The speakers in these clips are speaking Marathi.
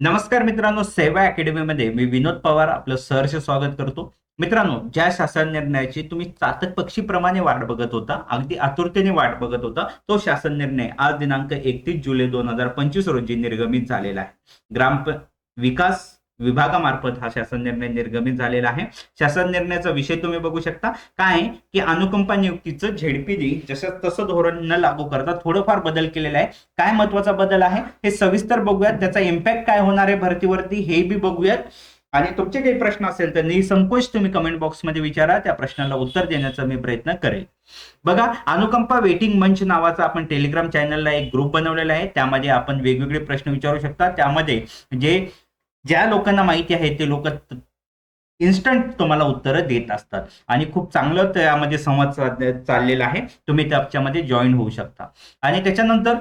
नमस्कार मित्रांनो सेवा अकॅडमीमध्ये मी विनोद पवार आपलं सहर्ष स्वागत करतो. मित्रांनो ज्या शासन निर्णयाची तुम्ही चातक पक्षीप्रमाणे वाट बघत होता अगदी आतुरतेने वाट बघत होता तो शासन निर्णय आज दिनांक एकतीस जुलै दोन हजार पंचवीस रोजी निर्गमित झालेला आहे. ग्राम विकास विभागामार्फत हा शासन निर्णय निर्गमित झालेला आहे. शासन निर्णयाचा विषय तुम्ही बघू शकता. काय आहे की अनुकंपा नियुक्तीचं झेडपीडी जसं तसं धोरण न लागू करता थोडंफार बदल केलेला आहे. काय महत्त्वाचा बदल आहे? हे सविस्तर बघूयात. त्याचा इम्पॅक्ट काय होणार आहे भरतीवरती हे बी बघूयात. आणि तुमचे काही प्रश्न असेल तर निसंकोच तुम्ही कमेंट बॉक्समध्ये विचारा. त्या प्रश्नाला उत्तर देण्याचा मी प्रयत्न करेल. बघा अनुकंपा वेटिंग मंच नावाचा आपण टेलिग्राम चॅनलला एक ग्रुप बनवलेला आहे. त्यामध्ये आपण वेगवेगळे प्रश्न विचारू शकता. त्यामध्ये जे ज्या लोकांना माहिती आहे ते लोक इन्स्टंट तुम्हाला उत्तरं देत असतात. आणि खूप चांगलं त्यामध्ये संवाद साध- चाललेला आहे. तुम्ही त्याच्यामध्ये जॉईन होऊ शकता. आणि त्याच्यानंतर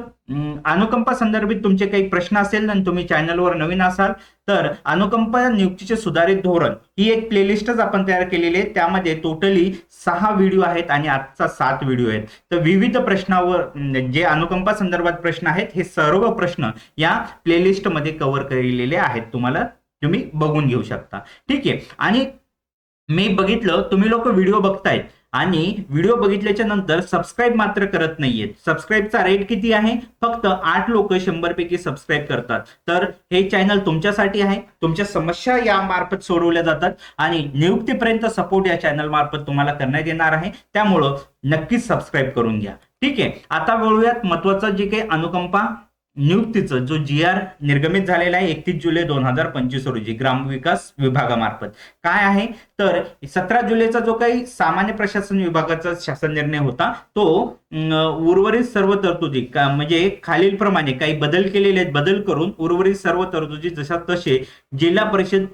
अनुकंपा संदर्भित तुमचे काही प्रश्न असेल आणि तुम्ही चॅनलवर नवीन असाल तर अनुकंपा नियुक्तीचे सुधारित धोरण ही एक प्लेलिस्टच आपण तयार केलेली आहे. त्यामध्ये टोटली सहा व्हिडिओ आहेत आणि आजचा सात व्हिडिओ आहेत. तर विविध प्रश्नावर जे अनुकंपा संदर्भात प्रश्न आहेत हे सर्व प्रश्न या प्लेलिस्टमध्ये कव्हर केलेले आहेत. तुम्हाला तुम्ही बघून घेऊ शकता. ठीक आहे? आणि मी बघितलं तुम्ही लोक व्हिडिओ बघतायत. आणि व्हिडिओ बघितल्याच्या नंतर सबस्क्राईब मात्र करत नाहीयेत. सबस्क्राईबचा रेट किती आहे? फक्त आठ लोक शंभर पैकी सबस्क्राईब करतात. तर हे चॅनल तुमच्यासाठी आहे. तुमच्या समस्या या मार्फत सोडवल्या जातात. आणि नियुक्तीपर्यंत सपोर्ट या चॅनल मार्फत तुम्हाला करण्यात येणार आहे. त्यामुळं नक्कीच सबस्क्राईब करून घ्या. ठीक आहे? आता बोलूयात महत्वाचं जे काही अनुकंपा नियुक्तीचं जो जी आर निर्गमित झालेला आहे एकतीस जुलै दोन हजार पंचवीस रोजी ग्रामविकास विभागामार्फत. काय आहे? तर सतरा जुलैचा जो काही सामान्य प्रशासन विभागाचा शासन निर्णय होता तो उर्वरित सर्व तरतुदी का- म्हणजे खालीलप्रमाणे काही बदल केलेले आहेत बदल करून उर्वरित सर्व तरतुदी जशा तसे जिल्हा परिषद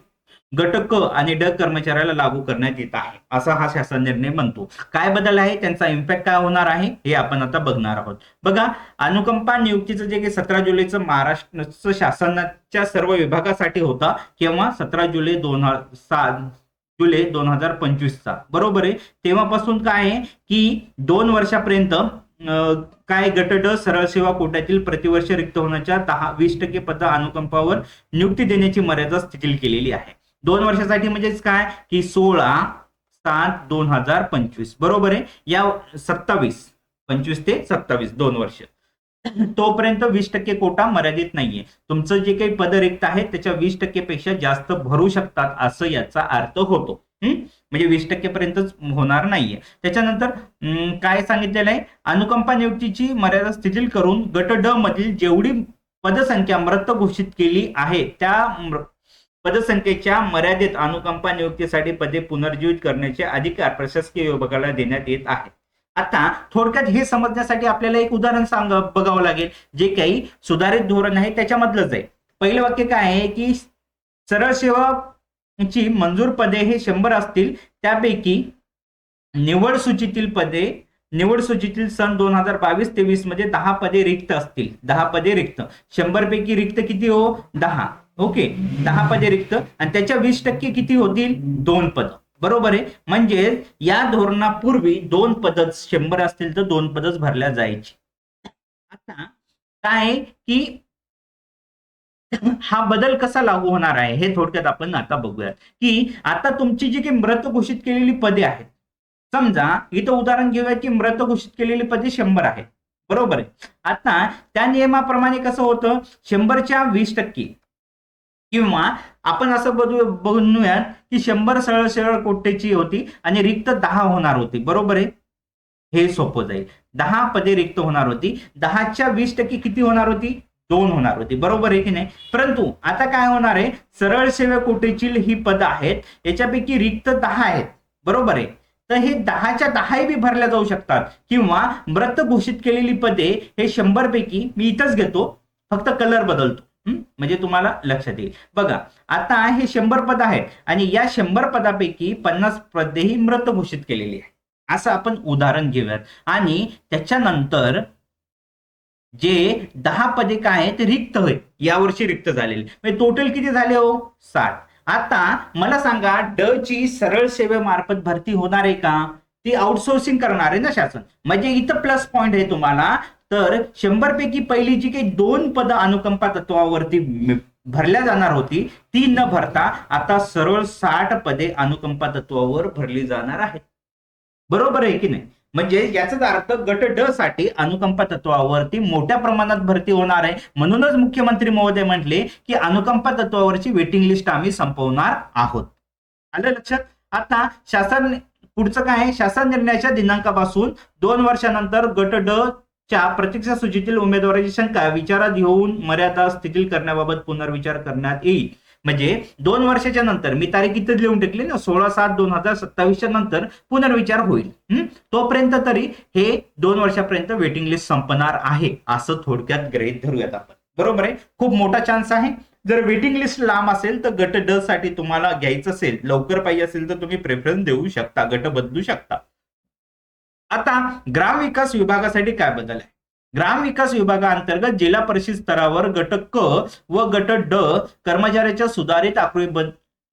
गटक आणि ड कर्मचाऱ्याला लागू करण्यात येत आहे. असा हा शासन निर्णय बनतो काय बदल आहे? त्यांचा इम्पॅक्ट काय होणार आहे? हे आपण आता बघणार आहोत. बघा अनुकंपा नियुक्तीचं जे काही सतरा जुलैचं महाराष्ट्र शासनाच्या सर्व विभागासाठी होता किंवा सतरा जुलै दोन हजार जुलै दोन हजार पंचवीसचा. बरोबर आहे? तेव्हापासून काय आहे? की दोन वर्षापर्यंत काय गट ड सरळ सेवा कोट्यातील प्रतिवर्ष रिक्त होण्याच्या दहा वीस टक्के पद अनुकंपावर नियुक्ती देण्याची मर्यादा शिथिल केलेली आहे. दोन वर्षासाठी म्हणजेच काय? की सोळा सात दोन हजार पंचवीस. बरोबर आहे? या सत्तावीस. पंचवीस ते सत्तावीस दोन वर्ष. तोपर्यंत वीस टक्के कोटा मर्यादित नाहीये. तुमचं जे काही पद रिक्त आहे त्याच्या वीस टक्केपेक्षा जास्त भरू शकतात असं याचा अर्थ होतो. हम्म? म्हणजे वीस टक्केपर्यंतच होणार नाहीये. त्याच्यानंतर अं, काय सांगितलेलं आहे? अनुकंपा नियुक्तीची मर्यादा शिथिल करून गट ड मधील जेवढी पदसंख्या मृत घोषित केली आहे त्या पदसंख्येच्या मर्यादेत अनुकंपा नियुक्तीसाठी पदे पुनर्जीवित करण्याचे अधिकार प्रशासकीय विभागाला देण्यात येत आहे. आता थोडक्यात हे समजण्यासाठी आपल्याला एक उदाहरण सांग बघावं लागेल. जे काही सुधारित धोरण आहे त्याच्यामधलंच आहे. पहिलं वाक्य काय आहे की सरळ सेवाची मंजूर पदे हे शंभर असतील त्यापैकी निवड सूचीतील पदे निवड सूचीतील सन दोन हजार बावीस तेवीसमध्ये दहा पदे रिक्त असतील. दहा पदे रिक्त. शंभर पैकी रिक्त किती हो? दहा. ओके दहा पदे रिक्त. आणि त्याच्या वीस टक्के किती होतील? दोन पद. बरोबर आहे? म्हणजे या धोरणापूर्वी दोन पदच शंभर असतील तर दोन पदच भरल्या जायची. आता काय आहे की हा बदल कसा लागू होणार आहे? हे थोडक्यात आपण आता बघूया की आता तुमची जी काही मृत घोषित केलेली पदे आहेत समजा इथं उदाहरण घेऊया की मृत घोषित केलेली पदे शंभर आहेत. बरोबर आहे? आता त्या नियमाप्रमाणे कसं होतं? शंभरच्या वीस टक्के. किंवा आपण असं बघू बनूयात की शंभर सरळ सरळ कोट्याची होती आणि रिक्त दहा होणार होती. बरोबर आहे? हे सोपं जाईल. दहा पदे रिक्त होणार होती. दहाच्या वीस टक्के किती होणार होती? दोन होणार होती. बरोबर आहे की नाही? परंतु आता काय होणार आहे? सरळ सेवा कोटेची ही पद आहेत याच्यापैकी रिक्त दहा आहेत. बरोबर आहे? तर हे दहाच्या दहाही बी भरल्या जाऊ शकतात. किंवा मृत घोषित केलेली पदे हे शंभर पैकी मी इथंच घेतो. फक्त कलर बदलतो. म्हणजे तुम्हाला लक्षात येईल. बघा आता हे शंभर पद आहेत आणि या शंभर पदापैकी पन्नास पदे ही मृत घोषित केलेली आहे असं आपण उदाहरण घेऊयात. आणि त्याच्यानंतर जे दहा पदे काय आहेत ते रिक्त होईल यावर्षी रिक्त झालेले. म्हणजे टोटल किती झाले हो? साठ. आता मला सांगा ड ची सरळ सेवेमार्फत भरती होणार आहे का? ती आउटसोर्सिंग करणार आहे ना शासन. म्हणजे इथं प्लस पॉईंट आहे तुम्हाला. तर शंभर पैकी पहिली जी काही दोन पद अनुकंपा तत्वावरती भरल्या जाणार होती ती न भरता आता सरळ साठ पदे अनुकंपा तत्वावर भरली जाणार आहेत बरोबर आहे की नाही? म्हणजे याचाच अर्थ गट ड साठी अनुकंपा तत्वावरती मोठ्या प्रमाणात भरती होणार आहे. म्हणूनच मुख्यमंत्री महोदय म्हटले की अनुकंपा तत्वावरची वेटिंग लिस्ट आम्ही संपवणार आहोत. आलं लक्षात? आता शासन पुढचं काय आहे? शासन निर्णयाच्या दिनांकापासून दोन वर्षानंतर गट ड च्या प्रतीक्षा सूचीतील उमेदवाराची शंका विचारात घेऊन मर्यादा स्थितील करण्याबाबत पुनर्विचार करण्यात येईल. म्हणजे दोन वर्षाच्या नंतर मी तारीख इथं लिहून टाकली ना सोळा सात दोन हजार सत्तावीसच्या नंतर पुनर्विचार होईल. तोपर्यंत तरी हे दोन वर्षापर्यंत वेटिंग लिस्ट संपणार आहे असं थोडक्यात ग्रहित धरूयात आपण. बरोबर आहे? खूप मोठा चान्स आहे. जर वेटिंग लिस्ट लांब असेल तर गट ड साठी तुम्हाला घ्यायचं असेल लवकर पाहिजे असेल तर तुम्ही प्रेफरन्स देऊ शकता गट बदलू शकता. आता ग्राम विकास विभागासाठी काय बदल आहे? ग्राम विकास विभागाअंतर्गत जिल्हा परिषद स्तरावर गट क व गट ड कर्मचाऱ्याच्या सुधारित आकृती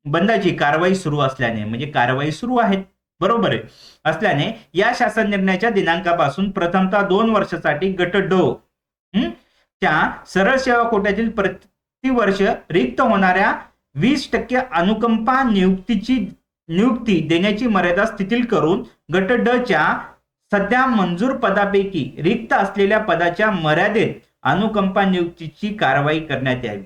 बंदाची कारवाई सुरू असल्याने म्हणजे कारवाई सुरू आहेत. बरोबर आहे. असल्याने या शासन निर्णयाच्या दिनांकापासून प्रथमतः दोन वर्षासाठी गट ड च्या सरळ सेवा कोट्यातील प्रतिवर्ष रिक्त होणाऱ्या वीस टक्के अनुकंपा नियुक्तीची नियुक्ती देण्याची मर्यादा स्थितील करून गट ड च्या सध्या मंजूर पदापैकी रिक्त असलेल्या पदाच्या मर्यादेत अनुकंपा नियुक्तीची कारवाई करण्यात यावी.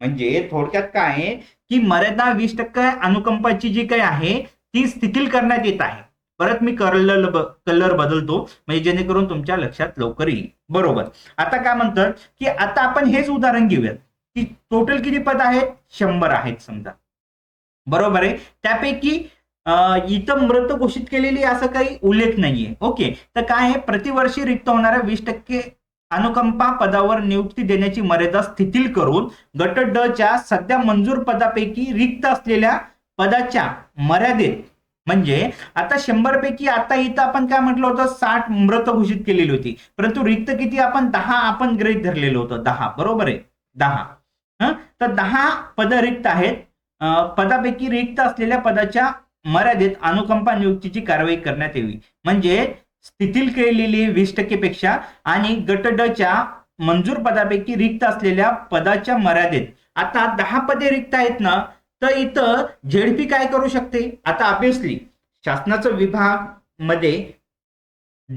म्हणजे थोडक्यात काय आहे की मर्यादा वीस टक्के अनुकंपाची जी काही आहे ती स्थितील करण्यात येत आहे. परत मी कलर कलर बदलतो म्हणजे जेणेकरून तुमच्या लक्षात लवकर येईल. बरोबर. आता काय म्हणतात की आता आपण हेच उदाहरण घेऊयात की टोटल किती पद आहेत? शंभर आहेत समजा. बरोबर आहे? त्यापैकी इथं मृत घोषित केलेली असं काही उल्लेख नाहीये. ओके. तर काय आहे? प्रतिवर्षी रिक्त होणाऱ्या वीस टक्के अनुकंपा पदावर नियुक्ती देण्याची मर्यादा स्थितील करून गट ड च्या सध्या मंजूर पदापैकी रिक्त असलेल्या पदाच्या मर्यादेत म्हणजे आता शंभर पैकी आता इथं आपण काय म्हटलं होतं? साठ मृत घोषित केलेली होती. परंतु रिक्त किती? आपण दहा आपण ग्रहित धरलेलं होतं. दहा. बरोबर आहे? दहा. हं? तर दहा पद रिक्त आहेत. पदापैकी रिक्त असलेल्या पदाच्या मर्यादेत अनुकंपा नियुक्तीची कारवाई करण्यात यावी. म्हणजे स्थितील केलेली वीस टक्केपेक्षा आणि गट ड च्या मंजूर पदापैकी रिक्त असलेल्या पदाच्या मर्यादेत. आता दहा पदे रिक्त आहेत ना तर इथं झेडपी काय करू शकते? आता ऑब्विसली शासनाचं विभागमध्ये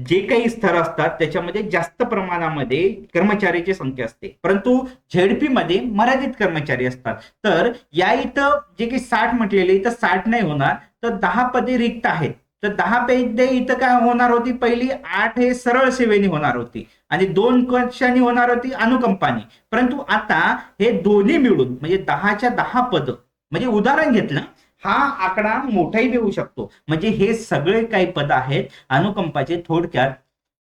जे काही स्तर असतात त्याच्यामध्ये जास्त प्रमाणामध्ये कर्मचाऱ्याची संख्या असते. परंतु झेडपी मध्ये मर्यादित कर्मचारी असतात. तर या इथं जे काही साठ म्हटलेले इथं साठ नाही होणार तर दहा पदे रिक्त आहेत. तर दहा पैदे इथं काय होणार होती? पहिली आठ हे सरळ सेवेने होणार होती. आणि दोन कक्षांनी होणार होती अनुकंपानी. परंतु आता हे दोन्ही मिळून म्हणजे दहाच्या दहा पद म्हणजे उदाहरण घेतलं हा आकडा मोठाही देऊ शकतो. म्हणजे हे सगळे काही पद आहेत अनुकंपाचे थोडक्यात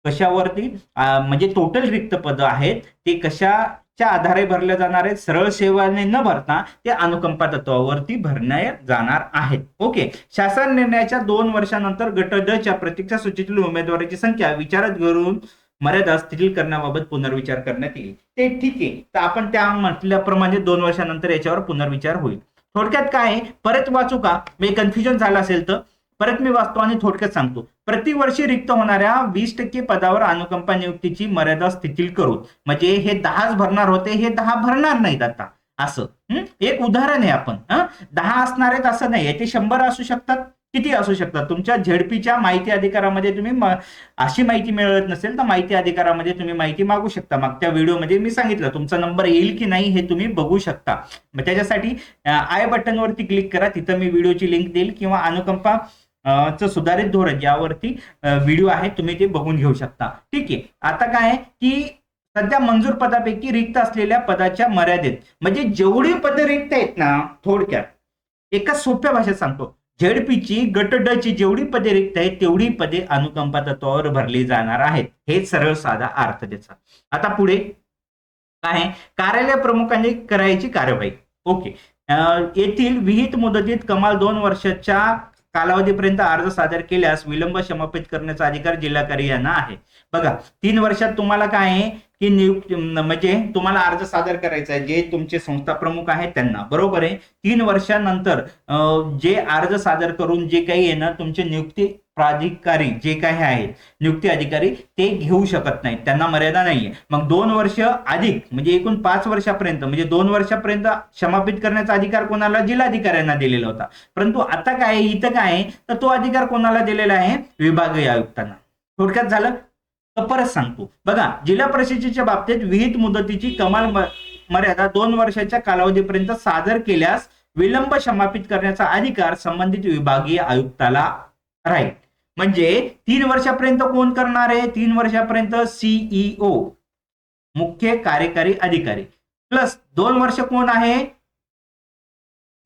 कशावरती म्हणजे टोटल रिक्त पद आहेत ते कशाच्या आधारे भरले जाणार आहेत सरळ सेवाने न भरता ते अनुकंपा तत्वावरती भरण्यात जाणार आहेत. ओके. शासन निर्णयाच्या दोन वर्षानंतर गट ड च्या प्रतीक्षा सूचीतील उमेदवाराची संख्या विचारात घेऊन मर्यादा स्थिर करण्याबाबत पुनर्विचार करण्यात येईल. ते ठीक आहे. तर आपण त्या म्हटल्याप्रमाणे दोन वर्षानंतर याच्यावर पुनर्विचार होईल. थोडक्यात काय आहे? परत वाचू का? मी कन्फ्युजन झालं असेल तर. परत मी वाचतो आणि थोडक्यात सांगतो. प्रतिवर्षी रिक्त होणाऱ्या वीस टक्के पदावर अनुकंपा नियुक्तीची मर्यादा स्थितील करू म्हणजे हे दहाच भरणार होते हे दहा भरणार नाहीत आता. असं. एक उदाहरण आहे आपण. दहा असणार आहेत असं नाही ते शंभर असू शकतात. किती असू शकतात? तुमच्या झेडपीच्या माहिती अधिकारामध्ये तुम्ही अशी माहिती मिळत नसेल तर माहिती अधिकारामध्ये तुम्ही माहिती मागू शकता. मागच्या व्हिडिओमध्ये मी सांगितलं तुमचा नंबर येईल की नाही हे तुम्ही बघू शकता. मग त्याच्यासाठी आय बटनवरती क्लिक करा. तिथं मी व्हिडिओची लिंक देईल किंवा अनुकंपा च सुधारित धोरण यावरती व्हिडिओ आहे तुम्ही ते बघून घेऊ शकता. ठीक आहे. आता काय आहे की सध्या मंजूर पदापैकी रिक्त असलेल्या पदाच्या मर्यादेत. म्हणजे जेवढी पदे रिक्त आहेत ना थोडक्यात एका सोप्या भाषेत सांगतो. झेडपीची गट ड जेवढी पदे रिक्त आहेत तेवढी पदे अनुकंपा तत्वावर भरली जाणार आहेत. हे सरळ साधा अर्थ त्याचा. आता पुढे काय आहे? कार्यालय प्रमुखांनी करायची कार्यवाही. ओके. अं, येथील विहित मुदतीत कमाल दोन वर्षाच्या कालावधीपर्यंत अर्ज सादर केल्यास विलंब समापित करण्याचा अधिकार जिल्हाधिकारी यांना आहे. बघा तीन वर्षात तुम्हाला काय आहे? की नियुक्ती म्हणजे तुम्हाला अर्ज सादर करायचा आहे जे तुमचे संस्था प्रमुख आहेत त्यांना. बरोबर आहे? तीन वर्षानंतर जे अर्ज सादर करून जे काही आहे ना तुमची नियुक्ती प्राधिकारी जे काही आहेत नियुक्ती अधिकारी ते घेऊ शकत नाहीत. त्यांना मर्यादा नाहीये. मग दोन वर्ष अधिक म्हणजे एकूण पाच वर्षापर्यंत म्हणजे दोन वर्षापर्यंत क्षमापित करण्याचा अधिकार कोणाला? जिल्हाधिकाऱ्यांना दिलेला होता. परंतु आता काय आहे, इथं काय आहे? तर तो अधिकार कोणाला दिलेला आहे? विभागीय आयुक्तांना. थोडक्यात झालं? तर परत सांगतो. बघा जिल्हा परिषदेच्या बाबतीत विहित मुदतीची कमाल मर्यादा दोन वर्षाच्या कालावधीपर्यंत सादर केल्यास विलंब क्षमापित करण्याचा अधिकार संबंधित विभागीय आयुक्ताला राहील. म्हणजे तीन वर्षापर्यंत कोण करणार आहे? तीन वर्षापर्यंत सीईओ मुख्य कार्यकारी अधिकारी. प्लस दोन वर्ष कोण आहे?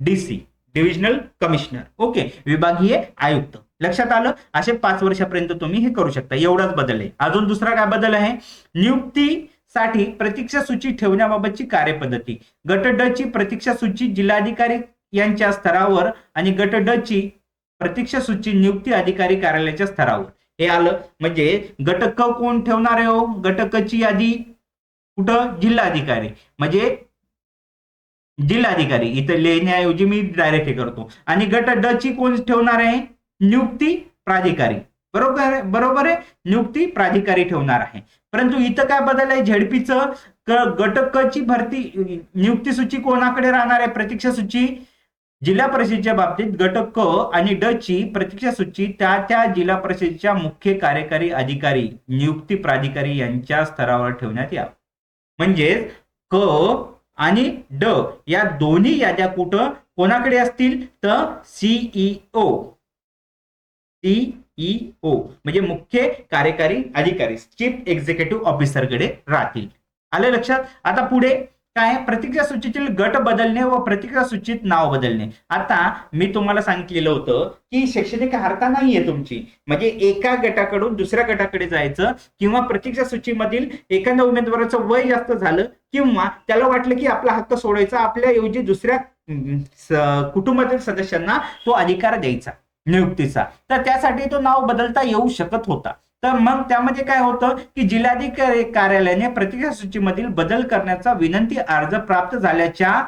डीसी डिव्हिजनल कमिशनर ओके विभागीय आयुक्त. लक्षात आलं? असे पाच वर्षापर्यंत तुम्ही हे करू शकता. एवढाच बदल आहे. अजून दुसरा काय बदल आहे? नियुक्तीसाठी प्रतीक्षा सूची ठेवण्याबाबतची कार्यपद्धती. गट ड ची प्रतीक्षा सूची जिल्हाधिकारी यांच्या स्तरावर आणि गट ड ची प्रतीक्षा सूची नियुक्ती अधिकारी कार्यालयाच्या स्तरावर. हे आलं म्हणजे घटक कोण ठेवणार आहे हो? गट यादी कुठं? जिल्हाधिकारी. म्हणजे जिल्हाधिकारी. इथं लिहिण्याऐवजी मी डायरेक्ट हे करतो. आणि गट ड ची कोण ठेवणार आहे? नियुक्ती प्राधिकारी. बरोबर आहे बरोबर आहे? नियुक्ती प्राधिकारी ठेवणार आहे. परंतु इथं काय बदल आहे? झेडपीचं क गट क ची भरती नियुक्ती सूची कोणाकडे राहणार आहे? प्रतीक्षा सूची जिल्हा परिषदेच्या बाबतीत गट क आणि ड ची प्रतीक्षा सूची त्या त्या जिल्हा परिषदेच्या मुख्य कार्यकारी अधिकारी नियुक्ती प्राधिकारी यांच्या स्तरावर ठेवण्यात या म्हणजे क आणि ड या दोन्ही याद्या कुठं? कोणाकडे असतील? तर सीईओ सीईओ म्हणजे मुख्य कार्यकारी अधिकारी चीफ एक्झिक्युटिव्ह ऑफिसरकडे राहतील. आलं लक्षात? आता पुढे काय प्रतिक्रिया सूचीतील गट बदलणे व प्रतिक्रिया सूचीत नाव बदलणे. आता मी तुम्हाला सांगितलेलं होतं की शैक्षणिक अर्हता नाहीये तुमची. म्हणजे एका गटाकडून दुसऱ्या गटाकडे जायचं किंवा प्रतीक्षा सूचीमधील एखाद्या उमेदवाराचं वय जास्त झालं किंवा त्याला वाटलं की आपला हक्क सोडायचा आपल्या ऐवजी दुसऱ्या कुटुंबातील सदस्यांना तो अधिकार द्यायचा नियुक्तीचा. तर त्यासाठी तो नाव बदलता येऊ शकत होता. तर मग त्यामध्ये काय होतं की जिल्हाधिकारी कार्यालयाने प्रतिक्रिया सूचीमधील बदल करण्याचा विनंती अर्ज प्राप्त झाल्याच्या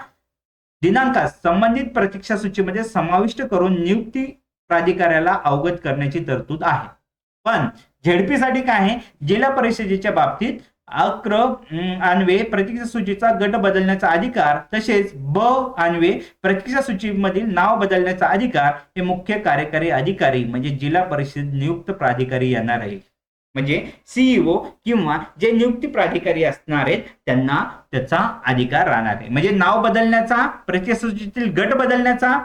दिनांकात संबंधित प्रतीक्षा सूचीमध्ये समाविष्ट करून नियुक्ती प्राधिकाऱ्याला अवगत करण्याची तरतूद आहे. पण झेडपीसाठी काय आहे? जिल्हा परिषदेच्या बाबतीत अक्र अं, अन्वे प्रतीक्षा सूचीचा गट बदलण्याचा अधिकार तसेच ब अन्वे प्रतीक्षा सूचीमधील नाव बदलण्याचा अधिकार हे मुख्य कार्यकारी अधिकारी म्हणजे जिल्हा परिषद नियुक्त प्राधिकारी यांना राहील. म्हणजे सीईओ किंवा जे नियुक्ती प्राधिकारी असणार आहेत त्यांना त्याचा अधिकार राहणार आहे. म्हणजे नाव बदलण्याचा प्रतिसूचीतील गट बदलण्याचा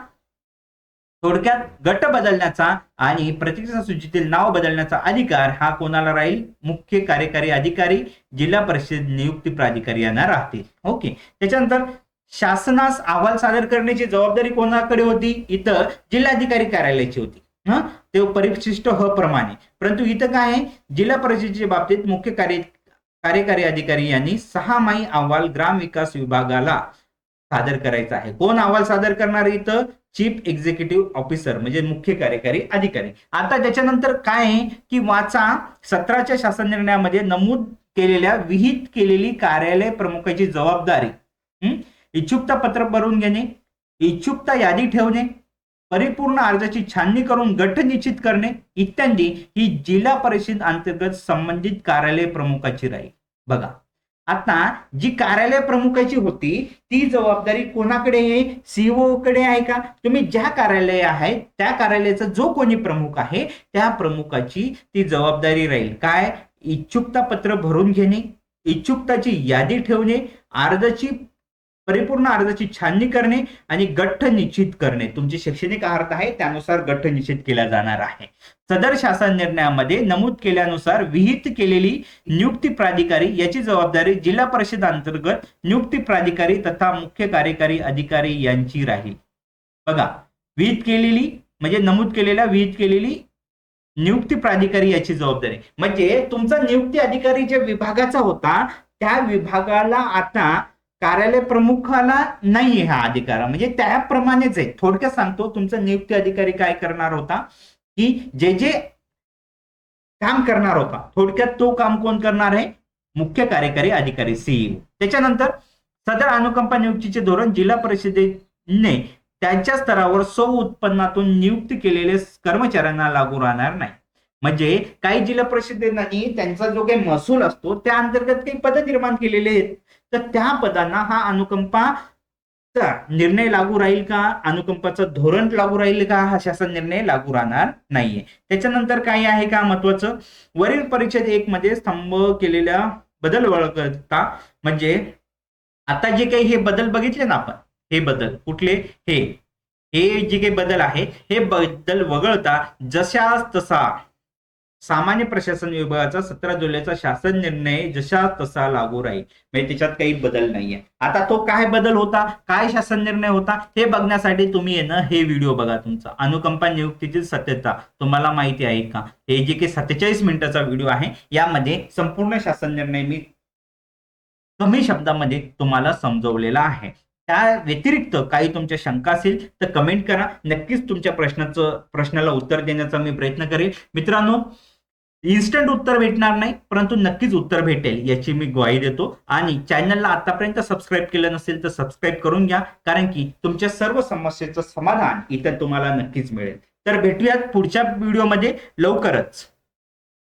थोडक्यात गट बदलण्याचा आणि प्रतिक्षा सूचीतील नाव बदलण्याचा अधिकार हा कोणाला राहील? मुख्य कार्यकारी अधिकारी जिल्हा परिषद नियुक्ती प्राधिकारी यांना राहतील. ओके. त्याच्यानंतर शासनास अहवाल सादर करण्याची जबाबदारी कोणाकडे होती? इथं जिल्हाधिकारी कार्यालयाची होती. हा? ते परिशिष्ट ह प्रमाणे. परंतु इथं काय आहे? जिल्हा परिषदेच्या बाबतीत मुख्य कार्य कार्यकारी अधिकारी यांनी सहा माही अहवाल ग्राम विकास विभागाला सादर करायचा आहे. कोण अहवाल सादर करणार इथं? चीफ एक्झिक्युटिव्ह ऑफिसर म्हणजे मुख्य कार्यकारी अधिकारी. आता त्याच्यानंतर काय आहे की वाचा सतराच्या शासन निर्णयामध्ये नमूद केलेल्या विहित केलेली कार्यालय प्रमुखाची जबाबदारी. इच्छुकता पत्र भरून घेणे इच्छुकता यादी ठेवणे परिपूर्ण अर्जाची छाननी करून गट निश्चित करणे इत्यादी ही जिल्हा परिषद अंतर्गत संबंधित कार्यालय प्रमुखाची राहील बघा. आता जी कार्यालय प्रमुखाची होती ती जबाबदारी कोणाकडे आहे? सीओ कडे आहे का? तुम्ही ज्या कार्यालय आहे त्या कार्यालयाचा जो कोणी प्रमुख आहे त्या प्रमुखाची ती जबाबदारी राहील. काय? इच्छुकता पत्र भरून घेणे इच्छुकताची यादी ठेवणे अर्जाची परिपूर्ण अर्जाची छाननी करणे आणि गठ्ठ निश्चित करणे. तुमची शैक्षणिक अर्थ आहे त्यानुसार गठ्ठ निश्चित केला जाणार आहे. सदर शासन निर्णयामध्ये नमूद केल्यानुसार विहित केलेली नियुक्ती प्राधिकारी याची जबाबदारी जिल्हा परिषद अंतर्गत नियुक्ती प्राधिकारी तथा मुख्य कार्यकारी अधिकारी यांची राहील. बघा विहित केलेली म्हणजे नमूद केलेल्या विहित केलेली नियुक्ती प्राधिकारी याची जबाबदारी. म्हणजे तुमचा नियुक्ती अधिकारी ज्या विभागाचा होता त्या विभागाला आता कार्यालय प्रमुखाला नाहीये हा अधिकार. म्हणजे त्याप्रमाणेच आहे. थोडक्यात सांगतो तुमचा नियुक्ती अधिकारी काय करणार होता? की जे जे काम करणार होता. थोडक्यात तो काम कोण करणार आहे? मुख्य कार्यकारी अधिकारी सीईओ त्याच्यानंतर सदर अनुकंपा नियुक्तीचे धोरण जिल्हा परिषदेने त्यांच्या स्तरावर स्व उत्पन्नातून नियुक्त केलेले कर्मचाऱ्यांना लागू राहणार नाही. म्हणजे काही जिल्हा परिषदेनाही त्यांचा जो काही महसूल असतो त्या अंतर्गत काही पद निर्माण केलेले आहेत. तर त्या पदांना हा अनुकंपाचा निर्णय लागू राहील का? अनुकंपाचं धोरण लागू राहील का? हा शासन निर्णय लागू राहणार नाहीये. त्याच्यानंतर काय आहे का महत्वाचं? वरील परिच्छेद एक मध्ये स्तंभ केलेल्या बदल वळखता म्हणजे आता जे काही हे बदल बघितले ना आपण हे बदल कुठले? हे हे जे काही बदल आहे हे बदल वगळता जशास तसा सामान्य प्रशासन विभागाचा सतरा जुलैचा शासन निर्णय जशा तसा लागू राहील. म्हणजे त्याच्यात काही बदल नाहीये. आता तो काय बदल होता? काय शासन निर्णय होता? हे बघण्यासाठी तुम्ही येणं हे व्हिडिओ बघा तुमचा. अनुकंपा नियुक्तीची सत्यता तुम्हाला माहिती आहे का? हे जे काही सत्तेचाळीस मिनिटाचा व्हिडिओ आहे यामध्ये संपूर्ण शासन निर्णय मी कमी शब्दामध्ये तुम्हाला समजवलेला आहे. त्या व्यतिरिक्त काही तुमच्या शंका असेल तर कमेंट करा. नक्कीच तुमच्या प्रश्नाचं प्रश्नाला उत्तर देण्याचा मी प्रयत्न करेल. मित्रांनो इन्स्टंट उत्तर भेटणार नाही परंतु नक्कीच उत्तर भेटेल याची मी ग्वाही देतो. आणि चॅनलला आतापर्यंत सबस्क्राईब केलं नसेल तर सबस्क्राईब करून घ्या कारण की तुमच्या सर्व समस्येचं समाधान इथं तुम्हाला नक्कीच मिळेल. तर भेटूयात पुढच्या व्हिडिओमध्ये लवकरच.